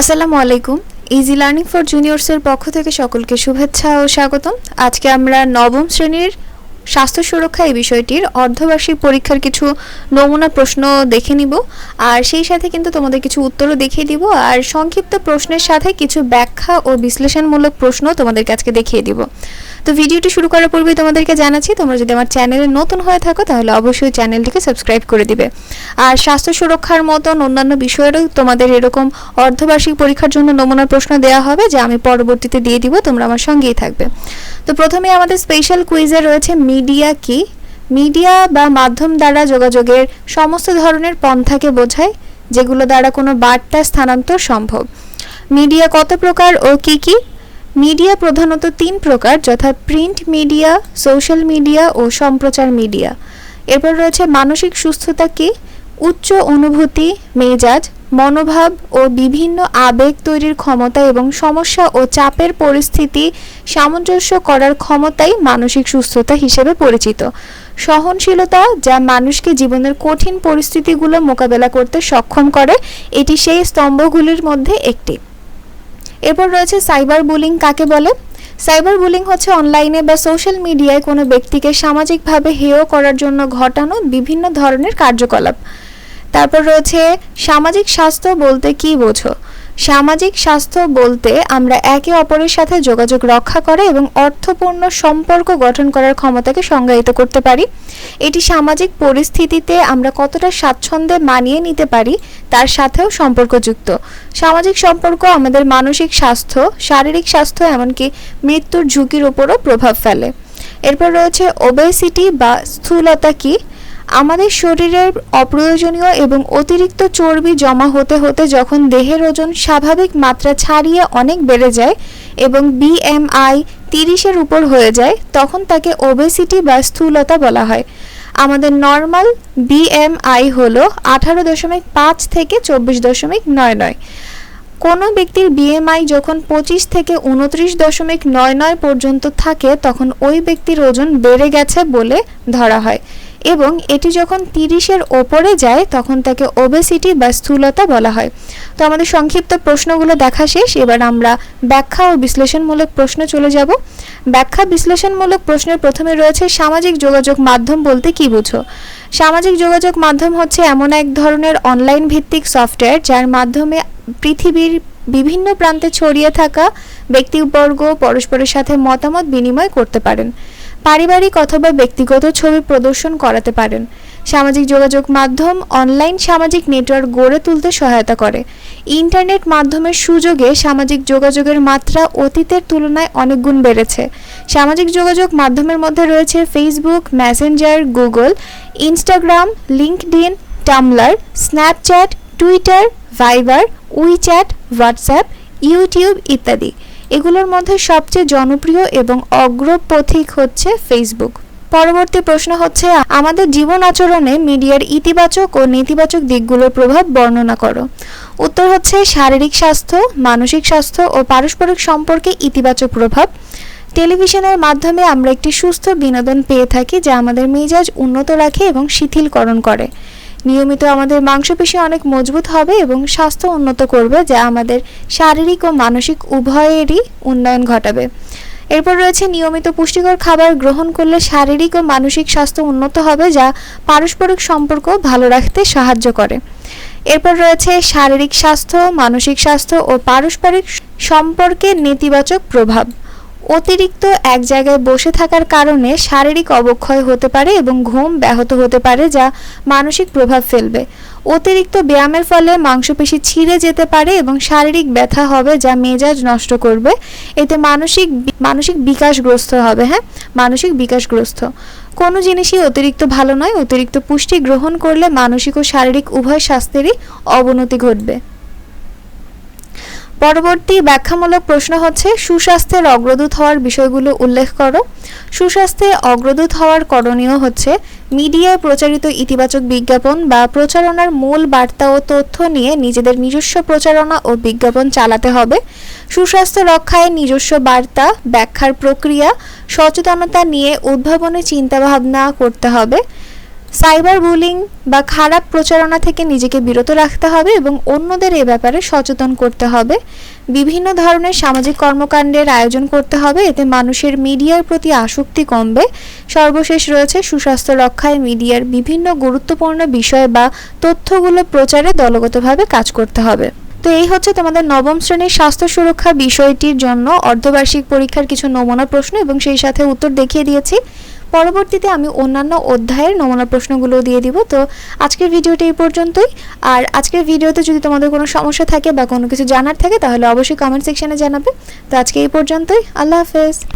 আসসালামু আলাইকুম। Easy learning for জুনিয়র্সের পক্ষ থেকে সকলকে শুভেচ্ছা ও স্বাগতম। আজকে আমরা নবম শ্রেণির স্বাস্থ্য সুরক্ষা এই বিষয়টির অর্ধবার্ষিক পরীক্ষার কিছু নমুনা প্রশ্ন দেখে নিব। আর সেই সাথে কিন্তু তোমাদের কিছু উত্তরও দেখিয়ে দিব। আর সংক্ষিপ্ত প্রশ্নের সাথে কিছু ব্যাখ্যা ও বিশ্লেষণমূলক প্রশ্ন তোমাদের আজকে দেখিয়ে দিব। তো ভিডিওটি শুরু করার পূর্বেই তোমাদেরকে জানাচ্ছি, তোমরা যদি আমার চ্যানেলে নতুন হয়ে থাকো, তাহলে অবশ্যই চ্যানেলটিকে সাবস্ক্রাইব করে দিবে। আর স্বাস্থ্য সুরক্ষার মতন অন্যান্য বিষয়েরও তোমাদের এরকম অর্ধবার্ষিক পরীক্ষার জন্য নমুনার প্রশ্ন দেওয়া হবে, যা আমি পরবর্তীতে দিয়ে দিব, তোমরা আমার সঙ্গেই থাকবে। তো প্রথমে আমাদের স্পেশাল কুইজে রয়েছে মিডিয়া কি? মিডিয়া বা মাধ্যম দ্বারা যোগাযোগের সমস্ত ধরনের পন্থাকে বোঝায়, যেগুলো দ্বারা কোনো বার্তা স্থানান্তর সম্ভব। মিডিয়া কত প্রকার ও কি কি? মিডিয়া প্রধানত তিন প্রকার, যথা প্রিন্ট মিডিয়া সোশ্যাল মিডিয়া ও সম্প্রচার মিডিয়া এরপর রয়েছে মানসিক সুস্থতা কি? উচ্চ অনুভূতি, মেজাজ, মনোভাব ও বিভিন্ন আবেগ তৈরির ক্ষমতা এবং সমস্যা ও চাপের পরিস্থিতি সামঞ্জস্য করার ক্ষমতাই মানসিক সুস্থতা হিসেবে পরিচিত। সহনশীলতা, যা মানুষকে জীবনের কঠিন পরিস্থিতিগুলো মোকাবেলা করতে সক্ষম করে, এটি সেই স্তম্ভগুলির মধ্যে একটি। এরপর রয়েছে সাইবার বুলিং, কাকে বলে? সাইবার বুলিং হচ্ছে অনলাইনে বা সোশ্যাল মিডিয়ায় কোনো ব্যক্তিকে সামাজিকভাবে হেয় করার জন্য ঘটানো বিভিন্ন ধরনের কার্যকলাপ। তারপর রয়েছে সামাজিক স্বাস্থ্য বলতে কি বোঝো? সামাজিক স্বাস্থ্য বলতে আমরা একে অপরের সাথে যোগাযোগ রক্ষা করে এবং অর্থপূর্ণ সম্পর্ক গঠন করার ক্ষমতাকে সংজ্ঞায়িত করতে পারি। এটি সামাজিক পরিস্থিতিতে আমরা কতটা স্বাচ্ছন্দ্যে মানিয়ে নিতে পারি, তার সাথেও সম্পর্কযুক্ত। সামাজিক সম্পর্ক আমাদের মানসিক স্বাস্থ্য, শারীরিক স্বাস্থ্য, এমনকি মৃত্যুর ঝুঁকির উপরও প্রভাব ফেলে। এরপর রয়েছে ওবেসিটি বা স্থূলতা কি? আমাদের শরীরের অপ্রয়োজনীয় এবং অতিরিক্ত চর্বি জমা হতে হতে যখন দেহের ওজন স্বাভাবিক মাত্রা ছাড়িয়ে অনেক বেড়ে যায় এবং বিএমআই তিরিশের উপর হয়ে যায়, তখন তাকে ওবেসিটি বা স্থূলতা বলা হয়। আমাদের নর্মাল বিএমআই হলো আঠারো দশমিক পাঁচ থেকে চব্বিশ দশমিক নয় নয়। কোনো ব্যক্তির বিএমআই যখন পঁচিশ থেকে উনত্রিশ দশমিক নয় নয় পর্যন্ত থাকে, তখন ওই ব্যক্তির ওজন বেড়ে গেছে বলে ধরা হয়। এবং এটি যখন তিরিশের ওপরে যায়, তখন তাকে ওবেসিটি বা স্থূলতা বলা হয়। তো আমাদের সংক্ষিপ্ত প্রশ্নগুলো দেখা শেষ। এবার আমরা ব্যাখ্যা ও বিশ্লেষণমূলক প্রশ্ন চলে যাব। ব্যাখ্যা, বিশ্লেষণমূলক প্রশ্নের প্রথমে রয়েছে সামাজিক যোগাযোগ মাধ্যম বলতে কি বুঝো? সামাজিক যোগাযোগ মাধ্যম হচ্ছে এমন এক ধরনের অনলাইন ভিত্তিক সফটওয়্যার যার মাধ্যমে পৃথিবীর বিভিন্ন প্রান্তে ছড়িয়ে থাকা ব্যক্তিবর্গ পরস্পরের সাথে মতামত বিনিময় করতে পারেন। পারিবারিক অথবা ব্যক্তিগত ছবি প্রদর্শন করাতে পারেন। সামাজিক যোগাযোগ মাধ্যম অনলাইন সামাজিক নেটওয়ার্ক গড়ে তুলতে সহায়তা করে। ইন্টারনেট মাধ্যমের সুযোগে সামাজিক যোগাযোগের মাত্রা অতীতের তুলনায় অনেক গুণ বেড়েছে। সামাজিক যোগাযোগ মাধ্যমের মধ্যে রয়েছে Facebook Messenger Google Instagram LinkedIn Tumblr Snapchat Twitter Viber WeChat WhatsApp YouTube ইত্যাদি। এগুলোর মধ্যে সবচেয়ে জনপ্রিয় এবং অগ্রপথিক হচ্ছে ফেসবুক পরবর্তী প্রশ্ন হচ্ছে, আমাদের জীবন আচরণে মিডিয়ার ইতিবাচক ও নেতিবাচক দিকগুলোর প্রভাব বর্ণনা করো। উত্তর হচ্ছে, শারীরিক স্বাস্থ্য, মানসিক স্বাস্থ্য ও পারস্পরিক সম্পর্কে ইতিবাচক প্রভাব। টেলিভিশনের মাধ্যমে আমরা একটি সুস্থ বিনোদন পেয়ে থাকি যা আমাদের মেজাজ উন্নত রাখে এবং শিথিলকরণ করে। নিয়মিত আমাদের মাংসপেশি অনেক মজবুত হবে এবং স্বাস্থ্য উন্নত করবে, যা আমাদের শারীরিক ও মানসিক উভয়েরই উন্নয়ন ঘটাবে। এরপর রয়েছে নিয়মিত পুষ্টিকর খাবার গ্রহণ করলে শারীরিক ও মানসিক স্বাস্থ্য উন্নত হবে, যা পারস্পরিক সম্পর্ক ভালো রাখতে সাহায্য করে। এরপর রয়েছে শারীরিক স্বাস্থ্য, মানসিক স্বাস্থ্য ও পারস্পরিক সম্পর্কের নেতিবাচক প্রভাব। অতিরিক্ত এক জায়গায় বসে থাকার কারণে শারীরিক অবক্ষয় হতে পারে এবং ঘুম ব্যাহত হতে পারে যা মানসিক প্রভাব ফেলবে। অতিরিক্ত ব্যায়ামের ফলে মাংসপেশি ছিঁড়ে যেতে পারে এবং শারীরিক ব্যথা হবে যা মেজাজ নষ্ট করবে। এতে মানসিক মানসিক বিকাশগ্রস্ত হবে হ্যাঁ? মানসিক বিকাশগ্রস্ত। কোনো জিনিসই অতিরিক্ত ভালো নয়। অতিরিক্ত পুষ্টি গ্রহণ করলে মানসিক ও শারীরিক উভয় স্বাস্থ্যেরই অবনতি ঘটবে। পরবর্তী ব্যাখ্যামূলক প্রশ্ন হচ্ছে, সুস্বাস্থ্যের অগ্রদূত হওয়ার বিষয়গুলো উল্লেখ করো। সুস্বাস্থ্যে অগ্রদূত হওয়ার করণীয় হচ্ছে, মিডিয়ায় প্রচারিত ইতিবাচক বিজ্ঞাপন বা প্রচারণার মূল বার্তা ও তথ্য নিয়ে নিজেদের নিজস্ব প্রচারণা ও বিজ্ঞাপন চালাতে হবে। সুস্বাস্থ্য রক্ষায় নিজস্ব বার্তা, ব্যাখ্যার প্রক্রিয়া, সচেতনতা নিয়ে উদ্ভাবনী চিন্তাভাবনা করতে হবে। সাইবার বুলিং বা খারাপ প্রচারণা থেকে নিজেকে বিরত রাখতে হবে এবং অন্যদের এ ব্যাপারে সচেতন করতে হবে। বিভিন্ন ধরনের সামাজিক কর্মকাণ্ডের আয়োজন করতে হবে, এতে মানুষের মিডিয়ার প্রতি আসক্তি কমবে। সর্বশেষ রয়েছে সুস্বাস্থ্য রক্ষায় মিডিয়ার বিভিন্ন গুরুত্বপূর্ণ বিষয় বা তথ্যগুলো প্রচারে দলগতভাবে কাজ করতে হবে। তো এই হচ্ছে তোমাদের নবম শ্রেণির স্বাস্থ্য সুরক্ষা বিষয়টির জন্য অর্ধবার্ষিক পরীক্ষার কিছু নমুনা প্রশ্ন এবং সেই সাথে উত্তর দেখিয়ে দিয়েছি। পরবর্তীতে আমি অন্যান্য অধ্যায়ের নমুনা প্রশ্নগুলো দিয়ে দিব। তো আজকের ভিডিওটি এই পর্যন্তই। আর আজকের ভিডিওতে যদি তোমাদের কোনো সমস্যা থাকে বা কোনো কিছু জানার থাকে, তাহলে অবশ্যই কমেন্ট সেকশনে জানাবে। তো আজকে এই পর্যন্তই। আল্লাহ হাফেজ।